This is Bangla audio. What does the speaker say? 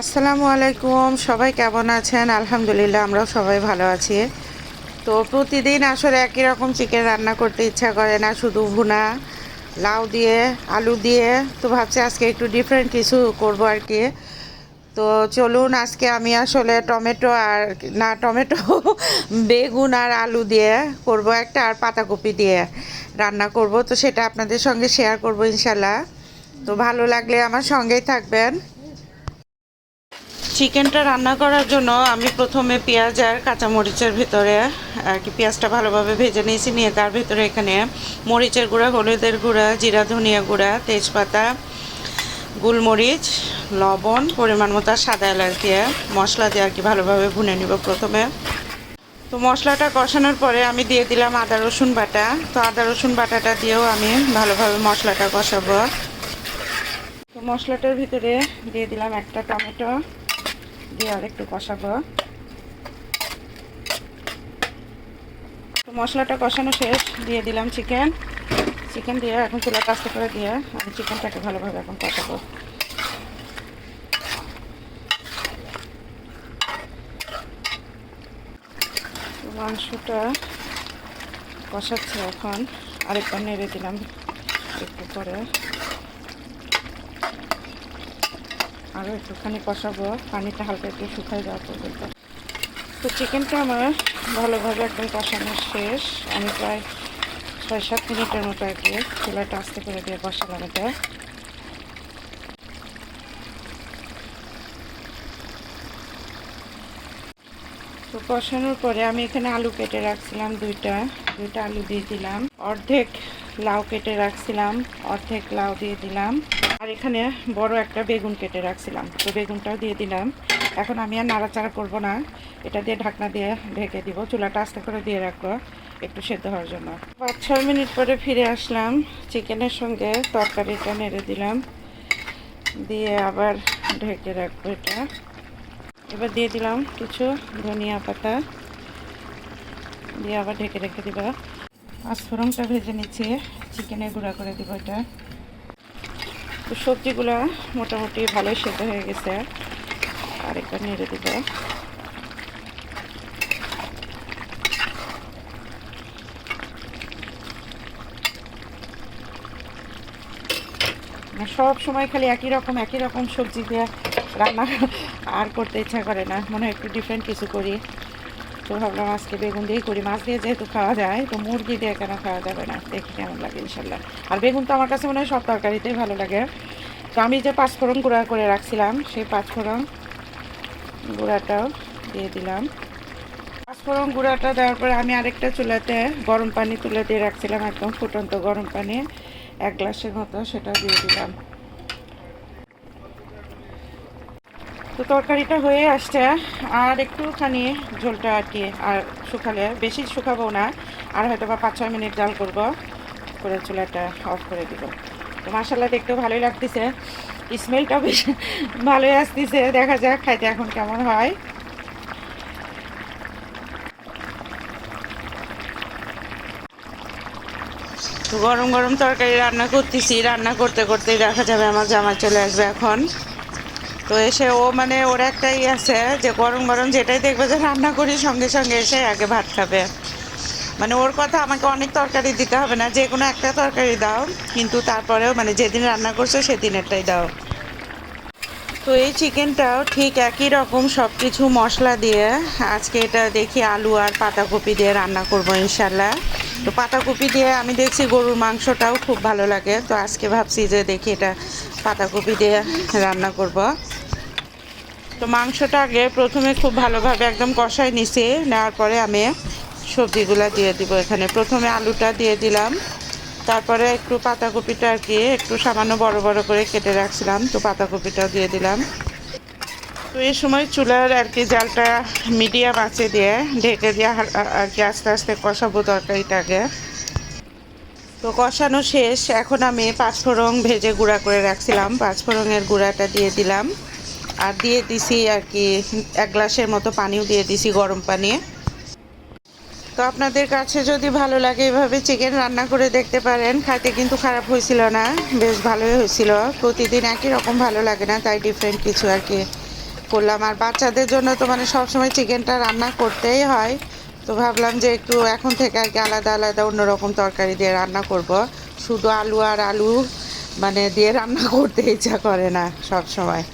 আসসালামু আলাইকুম, সবাই কেমন আছেন? আলহামদুলিল্লাহ, আমরাও সবাই ভালো আছি। তো প্রতিদিন আসলে একই রকম চিকেন রান্না করতে ইচ্ছা করে না, শুধু ভুনা, লাউ দিয়ে, আলু দিয়ে। তো ভাবছি আজকে একটু ডিফারেন্ট কিছু করব আর কি। তো চলুন, আজকে আমি আসলে টমেটো আর, না, টমেটো, বেগুন আর আলু দিয়ে করব একটা আর পাতাকপি দিয়ে রান্না করব। তো সেটা আপনাদের সঙ্গে শেয়ার করব ইনশাল্লাহ তো ভালো লাগলে আমার সঙ্গেই থাকবেন। চিকেনটা রান্না করার জন্য আমি প্রথমে পেঁয়াজ আর কাঁচামরিচের ভিতরে, আর কি পেঁয়াজটা ভালোভাবে ভেজে নিয়েছি, নিয়ে তার ভিতরে এখানে মরিচের গুঁড়া, হলুদের গুঁড়া, জিরা, ধনিয়া গুঁড়া, তেজপাতা, গোলমরিচ, লবণ, পরিমাণ মতো আর সাদা এলাচ দিয়ে মশলা দিয়ে আর কি ভালোভাবে ভুনে নিব প্রথমে। তো মশলাটা কষানোর পরে আমি দিয়ে দিলাম আদা, রসুন বাটা। তো আদা, রসুন বাটাটা দিয়েও আমি ভালোভাবে মশলাটা কষাবো। তো মশলাটার ভিতরে দিয়ে দিলাম একটা টমেটো। দিয়ে আর একটু কষাবো মশলাটা কষানো শেষ, দিয়ে দিলাম চিকেন চিকেন দিয়ে এখন চুলাটা আস্তে করে দিয়ে আমি চিকেনটাকে ভালোভাবে এখন কষাবো। মাংসটা কষাচ্ছে এখন। আরেকবার নেড়ে দিলাম একটু পরে। আরও একটুখানি কষাবো, পানিটা হালকা একটু শুকাই যাওয়া পর্যন্ত। তো চিকেনটা আমার ভালোভাবে একদম কষানো শেষ। আমি প্রায় ছয় সাত মিনিটের মতো কি চুলাটা আস্তে করে দিয়ে কষালাম এটা। তো কষানোর পরে আমি এখানে আলু কেটে রাখছিলাম দুইটা। দুইটা আলু দিয়ে দিলাম। অর্ধেক লাউ কেটে রাখছিলাম, অর্ধেক লাউ দিয়ে দিলাম। আর এখানে বড় একটা বেগুন কেটে রাখছিলাম। তো বেগুনটাও দিয়ে দিলাম। এখন আমি আর নাড়াচাড়া করব না। এটা দিয়ে ঢাকনা দিয়ে ঢেকে দিব। চুলাটা আস্তে করে দিয়ে রাখব একটু সেদ্ধ হওয়ার জন্য। পাঁচ, ছয় মিনিট পরে ফিরে আসলাম। চিকেনের সঙ্গে তরকারিটা নেড়ে দিলাম। দিয়ে আবার ঢেকে রাখব এটা। এবার দিয়ে দিলাম কিছু ধনিয়া পাতা। দিয়ে আবার ঢেকে রেখে দিবা। পাঁচফোড়নটা ভেজে নিচ্ছি। চিকেনের গুঁড়া করে দিব এটা। তো সবজিগুলো মোটামুটি ভালোই সেদ্ধ হয়ে গেছে। আর একবার নেড়ে দিব। মানে সব সময় খালি একই রকম একই রকম সবজি দিয়ে রান্না আর করতে ইচ্ছা করে না। মনে হয় একটু ডিফারেন্ট কিছু করি। তো ভাবলাম আজকে বেগুন দিয়েই করি, মাছ দিয়ে যেহেতু খাওয়া যায়, তো মুরগি দিয়ে কেন খাওয়া যাবে না? দেখি কেমন লাগে ইনশাল্লাহ। আর বেগুন তো আমার কাছে মনে হয় সব তরকারিতেই ভালো লাগে। তো আমি যে পাঁচফোড়ন গুঁড়া করে রাখছিলাম, সেই পাঁচফোড়ন গুঁড়াটাও দিয়ে দিলাম। পাঁচফোড়ন গুঁড়াটা দেওয়ার পরে আমি আরেকটা চুলাতে গরম পানি তুলে দিয়ে রাখছিলাম, একদম ফুটন্ত গরম পানি, এক গ্লাসের মতো সেটা দিয়ে দিলাম। তো তরকারিটা হয়ে আসছে, আর একটুখানি ঝোলটা আর কি, আর শুকালে, বেশি শুকাবো না, আর হয়তো বা পাঁচ ছয় মিনিট জাল করব, করে চুলাটা অফ করে দিব। তো মশালা দেখতে ভালোই লাগতেছে, স্মেলটাও বেশ ভালোই আসতেছে, দেখা যাক খাইতে এখন কেমন হয়। গরম গরম তরকারি রান্না করতেছি, রান্না করতে করতে দেখা যাবে আমার জামা চলে আসবে এখন। তো এসে ও মানে ওর একটাই আছে, যে গরম গরম যেটাই দেখবে যে রান্না করি, সঙ্গে সঙ্গে এসে আগে ভাত খাবে। মানে ওর কথা আমাকে অনেক তরকারি দিতে হবে না, যে কোনো একটা তরকারি দাও, কিন্তু তারপরেও মানে যেদিন রান্না করছ সেদিনেরটাই দাও। তো এই চিকেনটাও ঠিক একই রকম সব কিছু মশলা দিয়ে, আজকে এটা দেখি আলু আর পাতাকপি দিয়ে রান্না করব ইনশাল্লাহ। তো পাতাকপি দিয়ে আমি দেখছি গরুর মাংসটাও খুব ভালো লাগে, তো আজকে ভাবছি যে দেখি এটা পাতাকপি দিয়ে রান্না করব। তো মাংসটা আগে প্রথমে খুব ভালোভাবে একদম কষাই নিছি নেওয়ার পরে আমি সবজিগুলো দিয়ে দিব এখানে। প্রথমে আলুটা দিয়ে দিলাম, তারপরে একটু পাতাকপিটা আর কি, একটু সামান্য বড় বড় করে কেটে রাখছিলাম, তো পাতাকপিটাও দিয়ে দিলাম। তো এই সময় চুলার আর কি জালটা মিডিয়াম আছে দিয়ে ঢেকে দিয়ে আর কি আস্তে আস্তে কষাবো তরকারিটাকে তো কষানো শেষ, এখন আমি পাঁচফোড়ন ভেজে গুঁড়া করে রাখছিলাম, পাঁচফোড়নের গুঁড়াটা দিয়ে দিলাম। আর দিয়ে দিছি আর কি, এক গ্লাসের মতো পানিও দিয়ে দিছি গরম পানি। তো আপনাদের কাছে যদি ভালো লাগে এভাবে চিকেন রান্না করে দেখতে পারেন, খাইতে কিন্তু খারাপ হয়েছিল না, বেশ ভালোই হয়েছিল। প্রতিদিন একই রকম ভালো লাগে না, তাই ডিফারেন্ট কিছু আর কি করলাম। আর বাচ্চাদের জন্য তো মানে সবসময় চিকেনটা রান্না করতেই হয়। তো ভাবলাম যে একটু এখন থেকে আর কি আলাদা আলাদা অন্যরকম তরকারি দিয়ে রান্না করব। শুধু আলু আর আলু মানে দিয়ে রান্না করতে ইচ্ছা করে না সব সময়